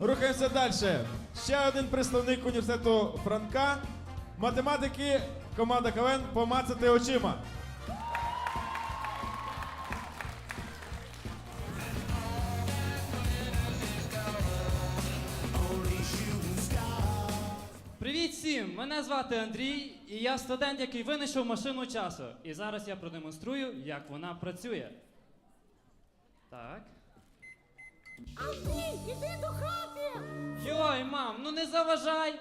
Рухаємося далі. Ще один представник університету Франка. Математики, команда КВН помацати очима. Привіт всім! Мене звати Андрій, і я студент, який винайшов машину часу. І зараз я продемонструю, як вона працює. Так. Андрій, іди до хати! Йой, мам, ну не заважай!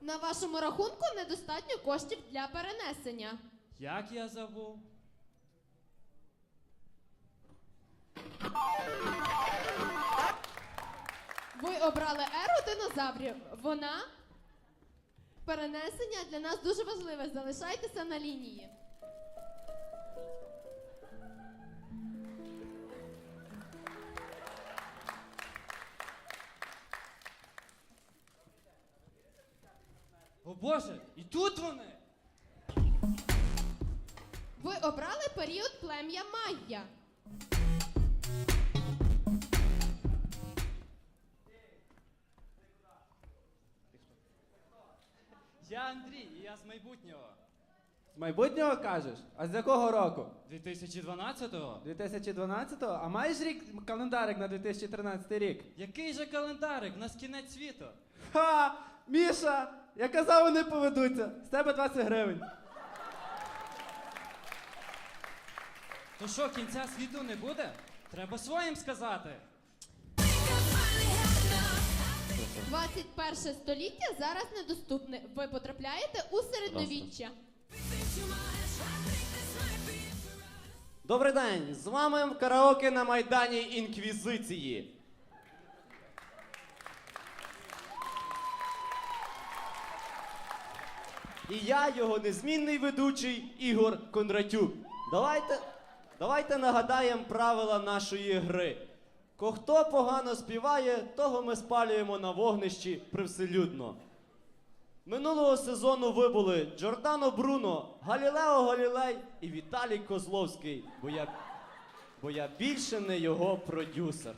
На вашому рахунку недостатньо коштів для перенесення. Як я забув? Ви обрали еру динозаврів. Вона перенесення для нас дуже важливе. Залишайтеся на лінії. Боже, і тут вони! Ви обрали період плем'я Майя. Я Андрій, і я з майбутнього. З майбутнього кажеш? А з якого року? 2012-го? 2012-го? А маєш рік календарик на 2013 рік? Який же календарик? Нас кінець світу. Ха! Міша! Я казав, вони поведуться. З тебе 20 гривень. То що, кінця світу не буде? Треба своїм сказати. 21 століття зараз недоступне. Ви потрапляєте у середньовіччя. Добрий день! З вами караоке на Майдані Інквізиції. І я, його незмінний ведучий Ігор Кондратюк. Давайте, давайте нагадаємо правила нашої гри. Хто погано співає, того ми спалюємо на вогнищі привселюдно. Минулого сезону ви були Джордано Бруно, Галілео Галілей і Віталій Козловський, бо я, бо я більше не його продюсер.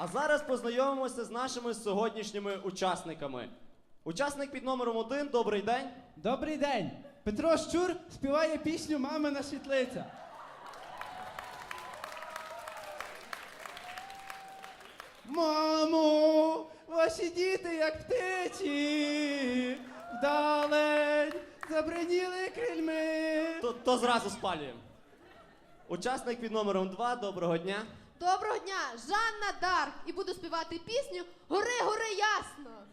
А зараз познайомимося з нашими сьогоднішніми учасниками. Учасник під номером один, добрий день. Добрий день! Петро Щур співає пісню Мамина світлиця. Мамо, ваші діти, як птиці, вдалень забриніли крильми. То, то зразу спалюємо. Учасник під номером два, доброго дня. Доброго дня! Жанна Дарк! І буду співати пісню Гори, гори ясно!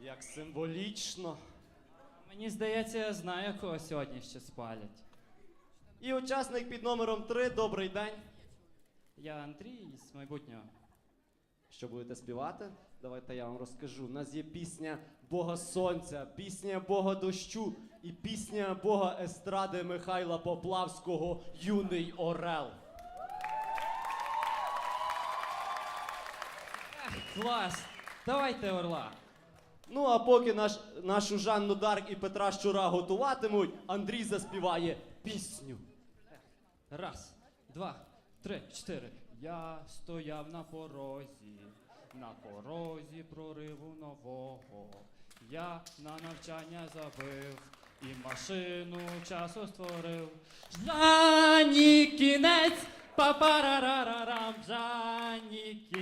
Як символічно. Мені здається, я знаю, кого сьогодні ще спалять. І учасник під номером три, добрий день. Я Андрій з майбутнього. Що будете співати? Давайте я вам розкажу. У нас є пісня Бога Сонця, пісня Бога дощу і пісня Бога естради Михайла Поплавського Юний Орел. Клас! Давайте орла. Ну а поки наш, нашу Жанну Дарк і Петра Щура готуватимуть, Андрій заспіває пісню. Раз, два, три, чотири. Я стояв на порозі, на порозі прориву нового. Я на навчання забив і машину часу створив. Жанні кінець, папарарарарам, Жанні кінець.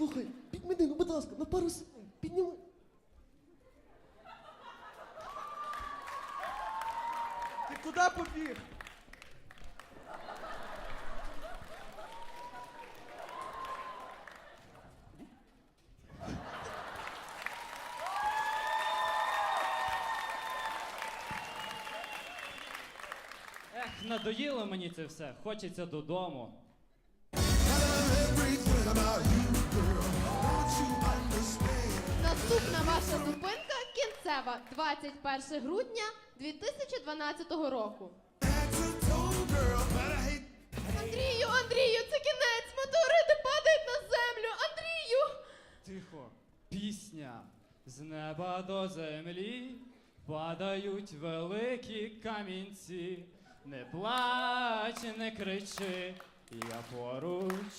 Слухай, підміни, ну будь ласка, на пару секунд. Підніми. Ти куди побіг? Ех, надоїло мені це все, хочеться додому. Наступна ваша зупинка кінцева 21 грудня 2012 року. Андрію, Андрію, це кінець! Метеорити падають на землю! Андрію! Тихо. Пісня з неба до землі падають великі камінці. Не плач, не кричи, я поруч.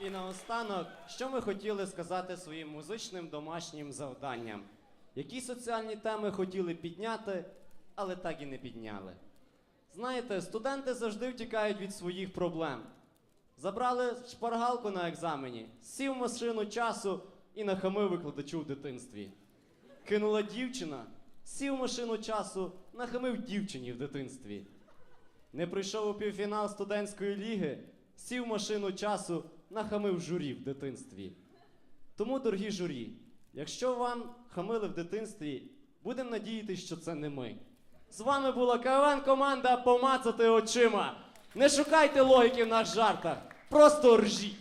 І наостанок, що ми хотіли сказати своїм музичним домашнім завданням? Які соціальні теми хотіли підняти, але так і не підняли. Знаєте, студенти завжди втікають від своїх проблем. Забрали шпаргалку на екзамені, сів машину часу і нахамив викладачу в дитинстві. Кинула дівчина, сів машину часу, нахамив дівчині в дитинстві. Не прийшов у півфінал студентської ліги, сів машину часу, нахамив журі в дитинстві. Тому, дорогі журі, якщо вам хамили в дитинстві, будемо надіятися, що це не ми. З вами була КВН команда Помацати очима. Не шукайте логіки в наших жартах, просто ржіть.